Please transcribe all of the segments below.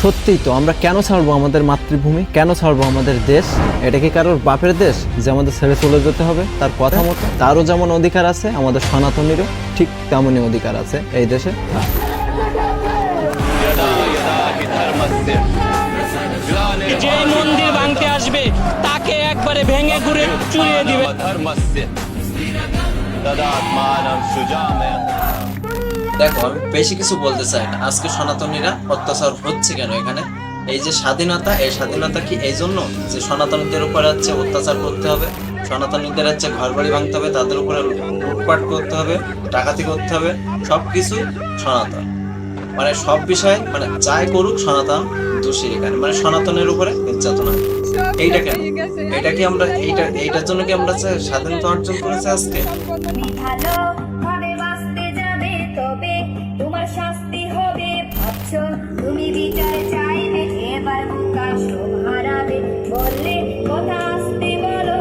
সত্যিই তো আমরা কেন ছাড়বো আমাদের মাতৃভূমি? কেন ছাড়বো আমাদের দেশ? এটা কি কারোর বাপের দেশ যে আমাদের ছেড়ে চলে যেতে হবে? তার কথা মতো তারও যেমন অধিকার আছে আমাদের সনাতনীরও ঠিক তেমনই অধিকার আছে এই দেশে। যে মন্দির ভাঙতে আসবে তাকে একবারে ভেঙে ঘুরে দিবে। দেখো, আমি বেশি কিছু বলতে চাই না। আজকে সনাতনীরা অত্যাচার হচ্ছে কেন এখানে? এই যে স্বাধীনতা, এই স্বাধীনতা কি এই জন্য যে সনাতনীদের উপরে হচ্ছে অত্যাচার করতে হবে? সনাতনীদের হচ্ছে ঘর বাড়ি ভাঙতে হবে, তাদের উপরে লুটপাট করতে হবে, ডাকাতি করতে হবে সব কিছু সনাতন। মানে সব বিষয়ে মানে যাই করুক, সনাতন দোষী এখানে। মানে সনাতনের উপরে নির্যাতন এইটা কেন? এটা কি আমরা, এইটা, এইটার জন্য কি আমরা স্বাধীনতা অর্জন করেছি আজকে? তুমি বিচার চাইবে এবার মুখা হারাবে। বললে কথা আসতে বলো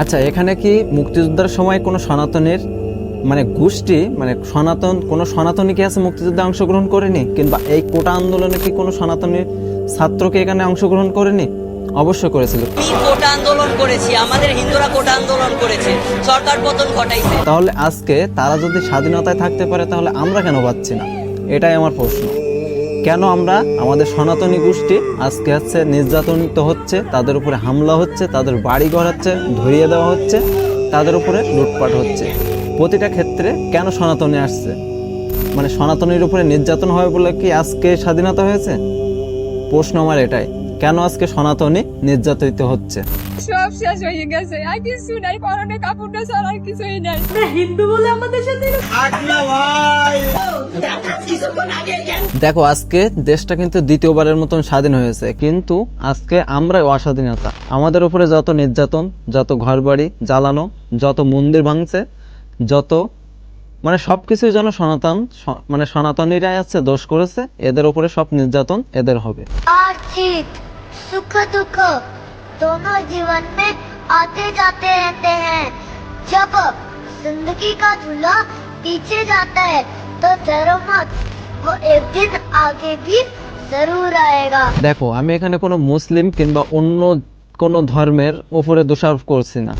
আচ্ছা এখানে কি মুক্তিযোদ্ধার সময় কোনো সনাতনের মানে গোষ্ঠী মানে সনাতন কোনো সনাতনী কি আছে মুক্তিযুদ্ধে অংশগ্রহণ করেনি? কিংবা এই কোটা আন্দোলনে কি কোনো সনাতনী ছাত্রকে এখানে অংশগ্রহণ করেনি? অবশ্য করেছিল। কোটা আন্দোলন করেছি আমাদের হিন্দুরা কোটা আন্দোলন করেছে সরকার পতন ঘটাইছে। তাহলে আজকে তারা যদি স্বাধীনতায় থাকতে পারে তাহলে আমরা কেন পাচ্ছি না? এটাই আমার প্রশ্ন। কেন আমরা আমাদের সনাতনী গোষ্ঠী আজকে হচ্ছে নির্যাতনিত হচ্ছে, তাদের উপরে হামলা হচ্ছে, তাদের বাড়ি ঘর হচ্ছে, ধরিয়ে দেওয়া হচ্ছে, তাদের উপরে লুটপাট হচ্ছে। প্রতিটা ক্ষেত্রে কেন সনাতনী আসছে? মানে সনাতনীর উপরে নির্যাতন হবে বলে কি আজকে স্বাধীনতা হয়েছে? প্রশ্ন আমার এটাই, কেন আজকে সনাতনী নির্যাতিত হচ্ছে? দেখো আজকে দেশটা কিন্তু দ্বিতীয়বারের মতন স্বাধীন হয়েছে কিন্তু আজকে আমরাই অস্বাধীনতা। আমাদের উপরে যত নির্যাতন যত ঘরবাড়ি জ্বালানো যত মন্দির ভাঙছে যত মানে সবকিছুই যেন সনাতন মানে সনাতনীরাই আছে দোষ করেছে এদের উপরে সব নির্যাতন এদের হবে। दोनों जीवन में आते जाते रहते हैं जब जिंदगी का दूल्हा पीछे जाता है तो डरो मत वो एक दिन आगे भी जरूर आएगा দেখো আমি এখানে কোনো মুসলিম কিংবা অন্য কোনো ধর্মের উপরে দোষারোপ করছি না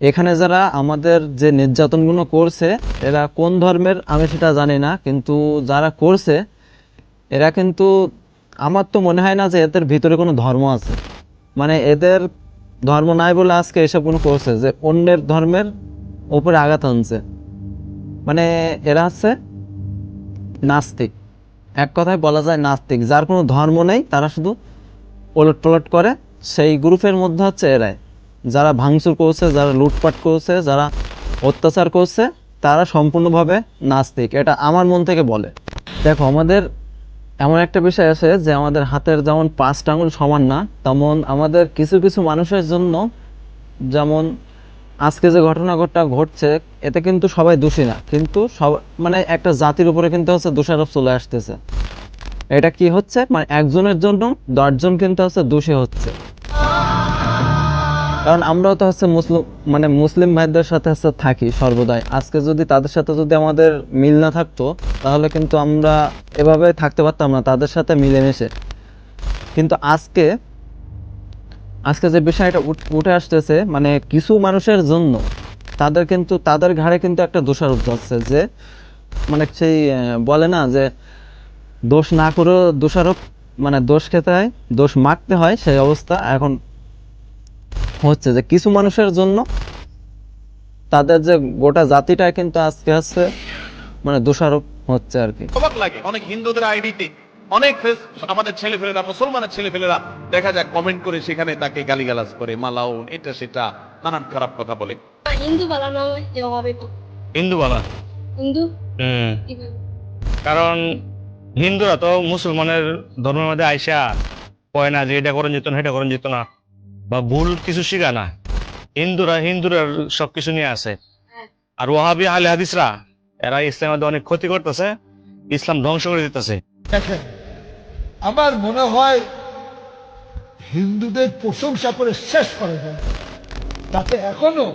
এখানে যারা আমাদের যে নির্যাতনগুলো করছে এরা কোন ধর্মের আমি সেটা জানি না কিন্তু যারা করছে এরা কিন্তু আমার তো মনে হয় না যে এদের ভিতরে কোনো ধর্ম আছে মানে এদের ধর্ম নাই বলে আজকে এসব কোনো করছে যে অন্যের ধর্মের উপরে আঘাত আনছে। মানে এরা হচ্ছে নাস্তিক। এক কথায় বলা যায় নাস্তিক। যার কোনো ধর্ম নেই, তারা শুধু ওলট পলট করে। সেই গ্রুপের মধ্যে হচ্ছে এরাই। যারা ভাঙচুর করছে, যারা লুটপাট করছে, যারা অত্যাচার করছে, তারা সম্পূর্ণভাবে নাস্তিক। এটা আমার মন থেকে বলে। দেখো, আমাদের এমন একটা বিষয় আছে যে আমাদের হাতের যেমন পাঁচটা আঙুল সমান না, তেমন আমাদের কিছু কিছু মানুষের জন্য যেমন আজকে যে ঘটনা ঘটনা ঘটছে, এতে কিন্তু সবাই দোষী না। কিন্তু সব মানে একটা জাতির উপরে কিন্তু হচ্ছে দোষারোপ চলে আসতেছে। এটা কি হচ্ছে? মানে একজনের জন্য দশজন কিন্তু হচ্ছে দোষী হচ্ছে। কারণ আমরাও তো হচ্ছে মুসলিম মানে মুসলিম ভাইদের সাথে হচ্ছে থাকি সর্বদাই। আজকে যদি তাদের সাথে যদি আমাদের মিল না থাকতো, তাহলে কিন্তু আমরা এভাবে থাকতে পারতাম না, তাদের সাথে মিলেমিশে। কিন্তু আজকে আজকে যে বিষয়টা উঠ- আসতেছে মানে কিছু মানুষের জন্য তাদের কিন্তু, তাদের ঘাড়ে কিন্তু একটা দোষারোপ যাচ্ছে যে মানে সেই বলে না যে দোষ না করেও দোষারোপ মানে দোষ খেতে হয়, দোষ মাখতে হয় সেই অবস্থা। এখন হচ্ছে যে কিছু মানুষের জন্য তাদের যে গোটা জাতিটা কিন্তু আজকে আছে মানে দোষারোপ হচ্ছে আর কি। অবাক লাগে অনেক হিন্দুদের আইডিতে অনেক আমাদের ছেলেপেলেরা মুসলমানের ছেলেপেলেরা দেখা যায় কমেন্ট করে সেখানে তাকে গালিগালাজ করে মালাউন এটা সেটা নানান খারাপ কথা বলে। হিন্দু বলা না হিন্দু বলা? হিন্দু? কারণ হিন্দুরা তো মুসলমানের ধর্মের মধ্যে আইসা কয় না যে এটা করেন যেত না এটা করেন যেত না। বা ভুল কিছু শিখা না। হিন্দুরা হিন্দুরা সবকিছু নিয়ে আছে। আর ওহাবি আলে হাদিসরা, এরা ইসলামের অনেক ক্ষতি করতেছে, ইসলাম ধ্বংস করে দিতেছে। আমার মনে হয় হিন্দুদের প্রশংসা করে শেষ করা যায় তাতে এখনও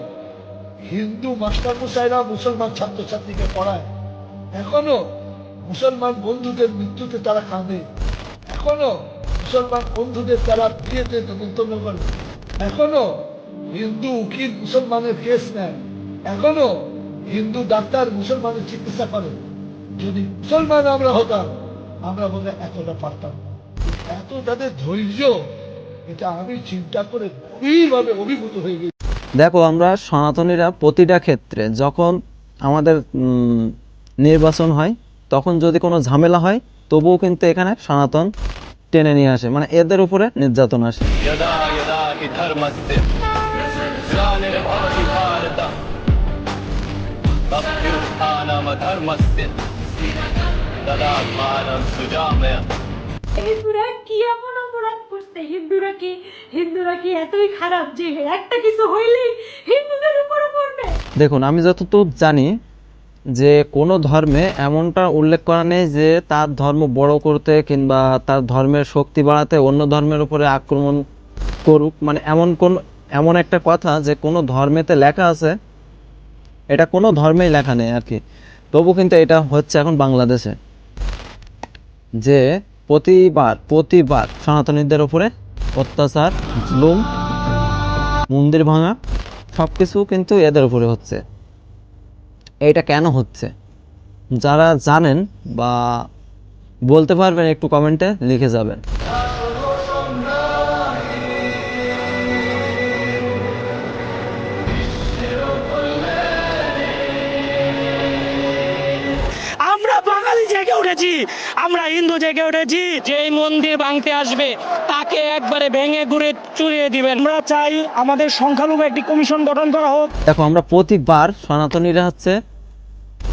হিন্দু মাস্টার মশাইরা মুসলমান ছাত্রছাত্রীকে পড়ায়। এখনও মুসলমান বন্ধুদের মৃত্যুতে তারা কাঁদে। এখনও মুসলমান বন্ধুদের তারা বিয়েতে নেমন্তন্ন করে। এখনও হিন্দু উকিল মুসলমানের কেস নেয়। এখনও হিন্দু ডাক্তার মুসলমানের চিকিৎসা করে। যদি মুসলমান আমরা হতাম, আমরা বলে এতটা পারতাম এত তাদের ধৈর্য, এটা আমি চিন্তা করে গভীরভাবে অভিভূত হয়ে গেছি। দেখো, আমরা সনাতনীরা প্রতিটা ক্ষেত্রে যখন আমাদের নির্বাচন হয়, তখন যদি কোনো ঝামেলা হয়, তবুও কিন্তু এখানে সনাতন টেনে নিয়ে আসে। মানে এদের উপরে নির্যাতন আসে। হিন্দুরা কি হিন্দুরা কি হিন্দুরা কি এতই খারাপ একটা হিন্দুদের উপর দেখুন আমি যতটুকু জানি যে কোনো ধর্মে এমনটা উল্লেখ করা নেই যে তার ধর্ম বড় করতে কিংবা তার ধর্মের শক্তি বাড়াতে অন্য ধর্মের উপরে আক্রমণ করুক। মানে এমন কোন এমন একটা কথা যে কোনো ধর্মেতে লেখা আছে। এটা কোনো ধর্মেই লেখা নেই আর কি। তবু কিন্তু এটা হচ্ছে এখন বাংলাদেশে। যে প্রতিবার প্রতিবার সনাতনীদের উপরে অত্যাচার, জুলুম, মন্দির ভাঙা সব কিছু কিন্তু এদের উপরে হচ্ছে। এইটা কেন হচ্ছে? যারা জানেন বা বলতে পারবেন একটু কমেন্টে লিখে যাবেন। আমরা বাঙালি জেগে উঠেছি আমরা হিন্দু জেগে উঠেছি। যেই মন্দির ভাঙতে আসবে তাকে একবারে ভেঙে ঘুরে চুরিয়ে দিবেন। আমরা চাই আমাদের সংখ্যালঘু একটি কমিশন গঠন করা হোক। দেখো আমরা প্রতিবার সনাতনীরা হচ্ছে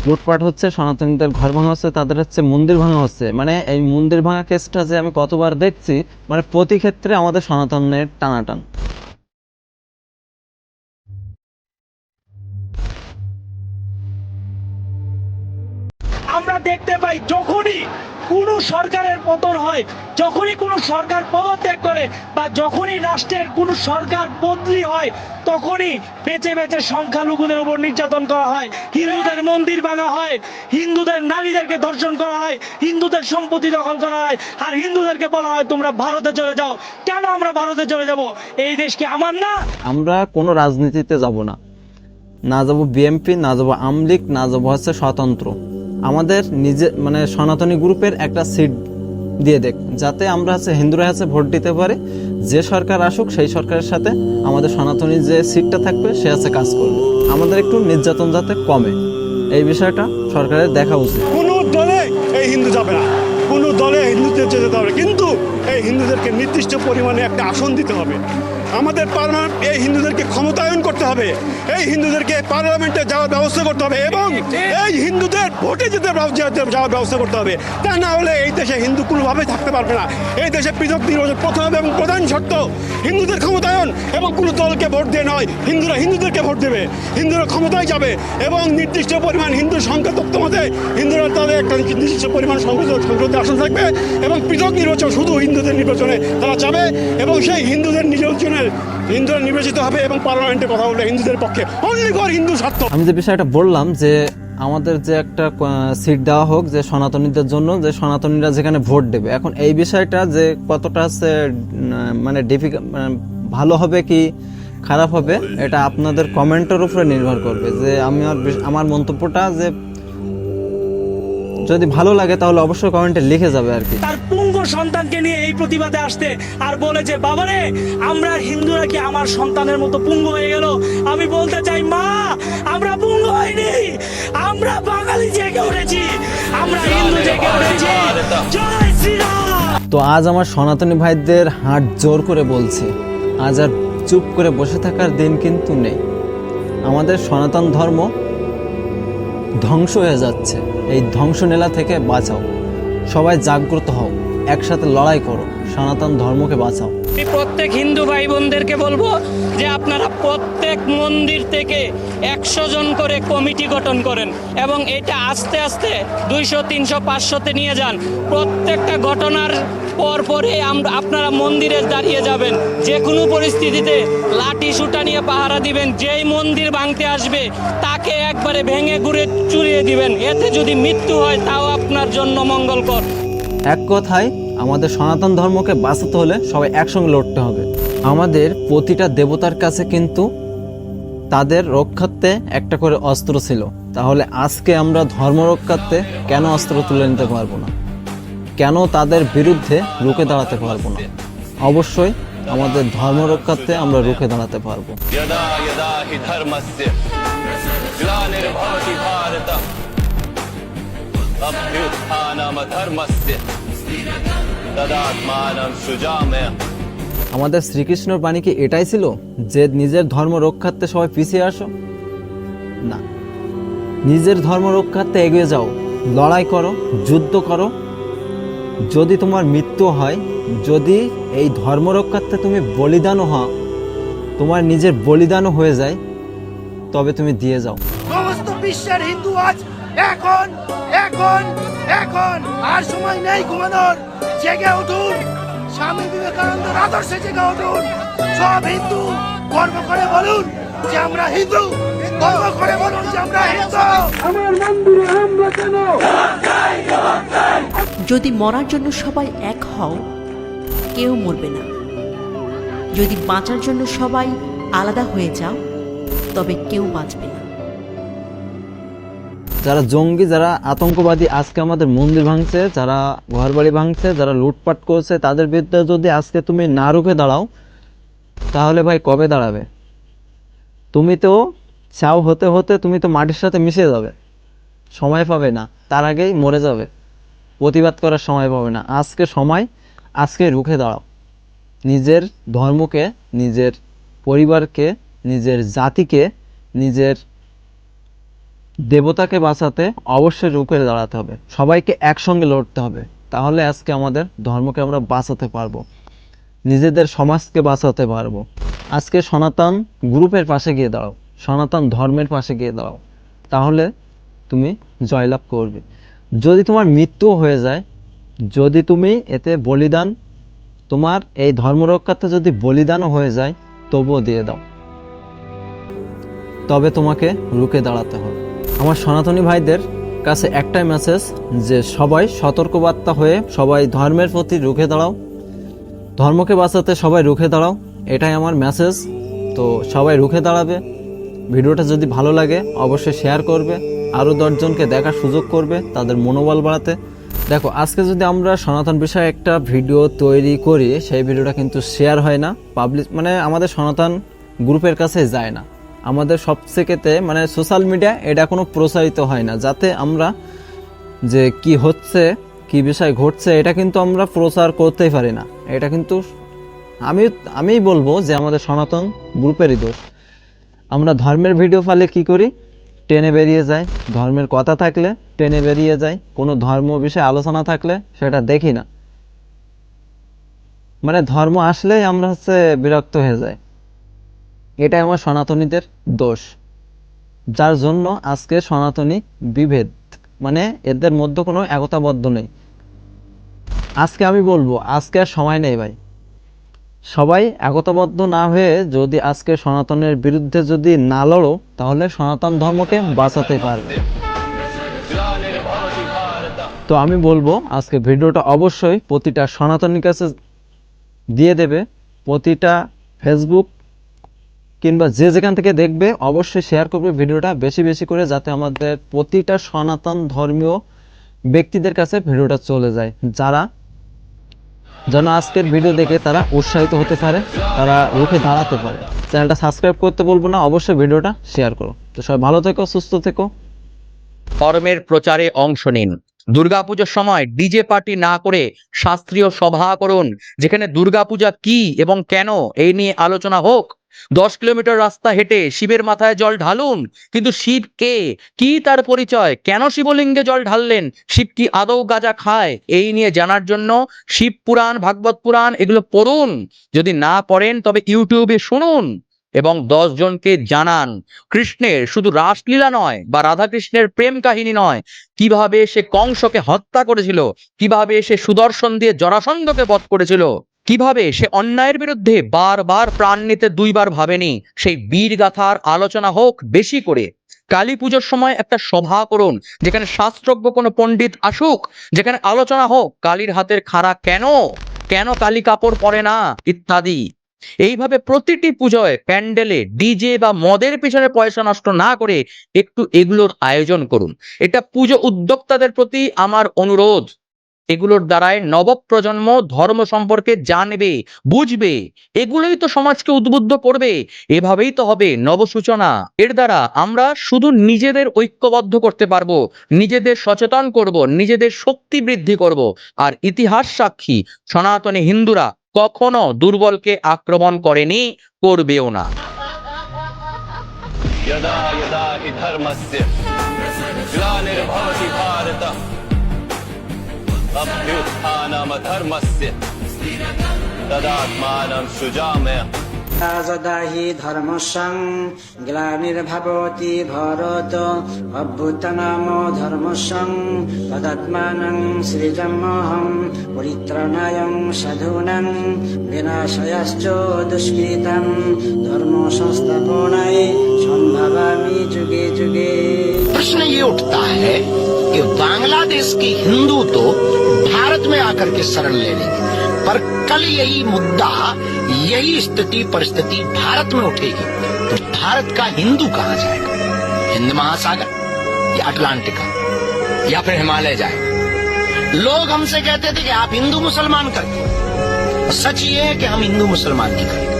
লুটপাট হচ্ছে, সনাতনীদের ঘর ভাঙা হচ্ছে, তাদের হচ্ছে মন্দির ভাঙা হচ্ছে। মানে এই মন্দির ভাঙা কেসটা যে আমি কতবার দেখছি মানে প্রতি ক্ষেত্রে আমাদের সনাতনের টানাটান। দেখতে পাই যখনই কোনো সরকারের পতন হয়, যখনই কোনো সরকার পদত্যাগ করে বা যখনই রাষ্ট্রের কোনো সরকার বদলি হয়, তখনই বেঁচে বেঁচে সংখ্যালঘুদের উপর নির্যাতন করা হয়। হিন্দুদের মন্দির ভাঙা হয়, হিন্দুদের নারীদেরকে ধর্ষণ করা হয়, হিন্দুদের সম্পত্তি দখল করা হয়, আর হিন্দুদেরকে বলা হয়, তোমরা ভারতে চলে যাও। কেন আমরা ভারতে চলে যাব? এই দেশ কি আমার না? আমরা কোনো রাজনীতিতে যাব না। না যাব বিএমপি, না যাব আমলিক, না যাব হচ্ছে স্বতন্ত্র। আমাদের নিজে মানে সনাতনী গ্রুপের একটা সিট দিয়ে দেখ, যাতে আমরা হচ্ছে হিন্দুরা হচ্ছে ভোট দিতে পারে। যে সরকার আসুক, সেই সরকারের সাথে আমাদের সনাতনী যে সিটটা থাকবে, সে হচ্ছে কাজ করবে। আমাদের একটু নির্যাতন যাতে কমে। এই বিষয়টা সরকারের দেখা উচিত। কোনো দলে এই হিন্দু যাবে না। কোনো দলে হিন্দুদের যেতে হবে কিন্তু এই হিন্দুদেরকে নির্দিষ্ট পরিমাণে একটা আসন দিতে হবে। আমাদের পার্লামেন্ট, এই হিন্দুদেরকে ক্ষমতায়ন করতে হবে। এই হিন্দুদেরকে পার্লামেন্টে যাওয়ার ব্যবস্থা করতে হবে এবং এই হিন্দুদের ভোটে যেতে যাওয়ার ব্যবস্থা করতে হবে। তা না হলে এই দেশে হিন্দু কোনোভাবেই থাকতে পারবে না। এই দেশে পৃথক নির্বাচন প্রথম এবং প্রধান শর্ত হিন্দুদের ক্ষমতায়ন এবং কোনো দলকে ভোট দিয়ে নয়। হিন্দুরা হিন্দুদেরকে ভোট দেবে। হিন্দুরা ক্ষমতায় যাবে এবং নির্দিষ্ট পরিমাণ হিন্দু সংখ্যা তত্ত্ব মতে হিন্দুরা তাদের একটা নির্দিষ্ট পরিমাণ সংসদ সংসদে আসন থাকবে এবং পৃথক নির্বাচন শুধু হিন্দুদের নির্বাচনে তারা যাবে এবং সেই হিন্দুদের নির্বাচনের হিন্দুরা নির্বাচিত হবে এবং পার্লামেন্টে কথা বলবে হিন্দুদের পক্ষে। অনলি ফর হিন্দু স্বার্থ আমি যে বিষয়টা বললাম যে আমাদের যে একটা সিট দেওয়া হোক যে সনাতনীদের জন্য যে সনাতনীরা যেখানে ভোট দেবে। এখন এই বিষয়টা যে কতটা উম, মানে ডিফিকাল্ট ভালো হবে কি খারাপ হবে এটা আপনাদের কমেন্টের উপরে নির্ভর করবে। যে আমি আমার মন্তব্যটা যে যদি ভালো লাগে তাহলে অবশ্যই কমেন্টে লিখে যাবে আর কি। সন্তানকে নিয়ে এই প্রতিবাদে আসতে আর বলে যে বাবারে আমরা হিন্দুরা কি আমার সন্তানের মতো পুঙ্গ হয়ে গেল? আমি বলতে চাই মা আমরা পুঙ্গ হয়নি আমরা বাঙালি জেগে উঠেছি। আমরা হিন্দু জেগে উঠেছি। জয় শ্রীরাম তো আজ আমার সনাতনী ভাইদের হাট জোর করে বলছে। আজ আর চুপ করে বসে থাকার দিন কিন্তু নেই। আমাদের সনাতন ধর্ম ধ্বংস হয়ে যাচ্ছে। এই ধ্বংসলীলা থেকে বাঁচাও। সবাই জাগ্রত হও। একসাথে লড়াই করো, সনাতন ধর্মকে বাঁচাও। আমি প্রত্যেক হিন্দু ভাই বোনদেরকে বলব যে আপনারা প্রত্যেক মন্দির থেকে একশো জন করে কমিটি গঠন করেন এবং এটা আস্তে আস্তে দুইশো, তিনশো, পাঁচশোতে নিয়ে যান। প্রত্যেকটা ঘটনার পর পরে আপনারা মন্দিরে দাঁড়িয়ে যাবেন। যে কোনো পরিস্থিতিতে লাঠি সুটা নিয়ে পাহারা দিবেন, যেই মন্দির ভাঙতে আসবে, তাকে একবারে ভেঙে ঘুরে চুরিয়ে দিবেন। এতে যদি মৃত্যু হয়, তাও আপনার জন্য মঙ্গলকর। এক কথায়, আমাদের সনাতন ধর্মকে বাঁচাতে হলে সবাই একসঙ্গে লড়তে হবে। আমাদের প্রতিটা দেবতার কাছে কিন্তু তাদের রক্ষার্থে একটা করে অস্ত্র ছিল। তাহলে আজকে আমরা ধর্ম রক্ষার্থে কেন অস্ত্র তুলে নিতে পারব না? কেন তাদের বিরুদ্ধে রুখে দাঁড়াতে পারব না? অবশ্যই আমাদের ধর্ম রক্ষার্থে আমরা রুখে দাঁড়াতে পারব। আমাদের শ্রীকৃষ্ণর বাণী কি এটাই ছিল? যে নিজের ধর্ম রক্ষার্থে সবাই পিছিয়ে আসো? না। নিজের ধর্ম রক্ষার্থে এগিয়ে যাও। লড়াই করো যুদ্ধ করো। যদি তোমার মৃত্যু হয় যদি এই ধর্ম রক্ষার্থে তুমি বলিদানও হও তোমার নিজের বলিদানও হয়ে যায় তবে তুমি দিয়ে যাও। সমস্ত বিশ্বের হিন্দু আজ এখন এখন এখন আর সময় নেই ঘুমানোর। জেগে উঠুন। স্বামী বিবেকানন্দের আদর্শে জেগে উঠুন। সব হিন্দু গর্ব করে বলুন যে আমরা হিন্দু। গর্ব করে বলুন যে আমরা হিন্দু। আমার মন্দিরে আমরা কেন? যদি মরার জন্য সবাই এক হও কেউ মরবে না। যদি বাঁচার জন্য সবাই আলাদা হয়ে যাও তবে কেউ বাঁচবে না। যারা জঙ্গি, যারা আতঙ্কবাদী, আজকে আমাদের মন্দির ভাঙছে, যারা ঘরবাড়ি ভাঙছে, যারা লুটপাট করছে, তাদের বিরুদ্ধে যদি আজকে তুমি না রুখে দাঁড়াও, তাহলে ভাই কবে দাঁড়াবে? তুমি তো চাও হতে হতে তুমি তো মাটির সাথে মিশে যাবে। সময় পাবে না, তার আগেই মরে যাবে। প্রতিবাদ করার সময় পাবে না। আজকে সময়, আজকে রুখে দাঁড়াও। নিজের ধর্মকে, নিজের পরিবারকে, নিজের জাতিকে, নিজের দেবতাকে বাঁচাতে অবশ্যই রুখে দাঁড়াতে হবে। সবাইকে একসঙ্গে লড়তে হবে। তাহলে আজকে আমাদের ধর্মকে আমরা বাঁচাতে পারব। নিজেদের সমাজকে বাঁচাতে পারব। আজকে সনাতন গ্রুপের পাশে গিয়ে দাঁড়াও। সনাতন ধর্মের পাশে গিয়ে দাঁড়াও। তাহলে তুমি জয়লাভ করবে। যদি তোমার মৃত্যু হয়ে যায়, যদি তুমি এতে বলিদান, তোমার এই ধর্ম রক্ষার্থে যদি বলিদানও হয়ে যায়, তবুও দিয়ে দাও। তবে তোমাকে রুখে দাঁড়াতে হবে। আমার সনাতনী ভাইদের কাছে একটাই মেসেজ যে সবাই সতর্কবার্তা হয়ে সবাই ধর্মের প্রতি রুখে দাঁড়াও। ধর্মকে বাঁচাতে সবাই রুখে দাঁড়াও, এটাই আমার মেসেজ তো সবাই রুখে দাঁড়াবে। ভিডিওটা যদি ভালো লাগে, অবশ্যই শেয়ার করবে। আরও দশজনকে দেখার সুযোগ করবে তাদের মনোবল বাড়াতে। দেখো, আজকে যদি আমরা সনাতন বিষয়ে একটা ভিডিও তৈরি করি, সেই ভিডিওটা কিন্তু শেয়ার হয় না। পাবলিক মানে আমাদের সনাতন গ্রুপের কাছে যায় না। আমাদের সবথেকেতে মানে সোশ্যাল মিডিয়া এটা কোনো প্রসারিত হয় না। যাতে আমরা যে কি হচ্ছে, কি বিষয় ঘটছে, এটা কিন্তু আমরা প্রচার করতেই পারি না। এটা কিন্তু আমি, আমিই বলব যে আমাদের সনাতন গ্রুপেরই দোষ। আমরা ধর্মের ভিডিও ফালে কি করি? টেনে বেরিয়ে যায় ধর্মের কথা থাকলে টেনে বেরিয়ে যায় কোনো ধর্ম বিষয়ে আলোচনা থাকলে সেটা দেখি না। মানে ধর্ম আসলেই আমরা হচ্ছে বিরক্ত হয়ে যাই। এটাই আমার সনাতনীদের দোষ। যার জন্য আজকে সনাতনী বিভেদ মানে এদের মধ্যে কোনো একতাবদ্ধ নেই। আজকে আমি বলব, আজকে আর সময় নেই ভাই। সবাই একতাবদ্ধ না হয়ে যদি আজকে সনাতনের বিরুদ্ধে যদি না লড়ো, তাহলে সনাতন ধর্মকে বাঁচাতে পারবে। তো আমি বলব, আজকে ভিডিওটা অবশ্যই প্রতিটা সনাতনীর কাছে দিয়ে দেবে। প্রতিটা ফেসবুক কিংবা যে যেখান থেকে দেখবে, অবশ্যই শেয়ার করবে ভিডিওটা বেশি বেশি করে যাতে আমাদের প্রতিটা সনাতন ধর্মীয় ব্যক্তিদের কাছে ভিডিওটা চলে যায়। যারা যেন আজকের ভিডিও দেখে তারা উৎসাহিত হতে পারে, তারা রুখে দাঁড়াতে পারে। চ্যানেলটা সাবস্ক্রাইব করতে বলব না, অবশ্যই ভিডিওটা শেয়ার করো। তো সবাই ভালো থেকো, সুস্থ থেকো। ধর্মের প্রচারে অংশ নিন। দুর্গাপুজোর সময় ডিজে পার্টি না করে শাস্ত্রীয় সভা করুন, যেখানে দুর্গাপূজা কি এবং কেন, এই নিয়ে আলোচনা হোক। দশ কিলোমিটার রাস্তা হেঁটে শিবের মাথায় জল ঢালুন, কিন্তু শিব কে? কি তার পরিচয়? কেন শিবলিঙ্গে জল ঢাললেন? শিব কি আদৌ গাজা খায়? এই নিয়ে জানার জন্য শিব পুরাণ, ভাগবত পুরাণ এগুলো পড়ুন। যদি না পড়েন, তবে ইউটিউবে শুনুন এবং দশ জনকে জানান। কৃষ্ণের শুধু রাসলীলা নয় বা রাধাকৃষ্ণের প্রেম কাহিনী নয়। কীভাবে সে কংসকে হত্যা করেছিল? কীভাবে সে সুদর্শন দিয়ে জরাসন্ধকে বধ করেছিল? কীভাবে সে অন্যায়ের বিরুদ্ধে বারবার প্রাণ নিতে দুইবার ভাবেনি, সেই বীর গাথার আলোচনা হোক বেশি করে। কালী পুজোর সময় একটা সভা করুন, যেখানে শাস্ত্রজ্ঞ কোনো পণ্ডিত আসুক, যেখানে আলোচনা হোক, কালীর হাতের খাড়া কেন? কেন কালী কাপড় পরে না? ইত্যাদি। এইভাবে প্রতিটি পুজোয় প্যান্ডেলে ডিজে বা মদের পিছনে পয়সা নষ্ট না করে একটু এগুলোর আয়োজন করুন। এটা পুজো উদ্যোক্তাদের প্রতি আমার অনুরোধ। এগুলোর দ্বারাই নবপ্রজন্ম ধর্ম সম্পর্কে জানবে বুঝবে এগুলোই তো সমাজকে উদ্বুদ্ধ করবে এভাবেই তো হবে নবসূচনা এর দ্বারা আমরা শুধু নিজেদের ঐক্যবদ্ধ করতে পারবো নিজেদের সচেতন করব নিজেদের শক্তি বৃদ্ধি করব আর ইতিহাস সাক্ষী সনাতনী হিন্দুরা কখনো দুর্বলকে আক্রমণ করেনি করবেও না यदा यदा हि धर्मस्य ग्लानिर्भवति भारत अभ्युत्थानमधर्मस्य तदात्मानं सृजामय যদা হি ধর্মসং গ্লানির্ভবতি ভারত অভ্যুত্থানাম ধর্মসং তদাত্মানং সৃজমহং পরিত্রাণায়ং সাধূনাং বিনাশয়াশ্চ দুষ্কৃতং ধর্ম সংস্থাপনায় সম্ভাবামি যুগে যুগে प्रश्न ये उठता है कि बांग्लादेश के हिंदू तो भारत में आकर के शरण ले लेंगे। पर कल यही मुद्दा, यही स्थिति, परिस्थिति भारत में उठेगी। तो भारत का हिंदू कहाँ जाएगा? हिंद महासागर या अटलांटिका? या फिर हिमालय जाएगा? लोग हमसे कहते थे कि आप हिंदू मुसलमान करके। सच ये है कि हम हिंदू मुसलमान नहीं करेंगे।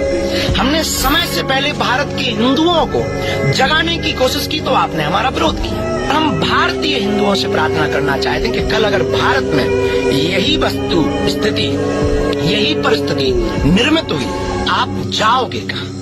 हमने समय से पहले भारत के हिंदुओं को जगाने की कोशिश की तो आपने हमारा विरोध किया। हम भारतीय हिंदुओं से प्रार्थना करना चाहते हैं कि कल अगर भारत में यही वस्तु, स्थिति, यही परिस्थिति निर्मित हुई, आप जाओगे कहा?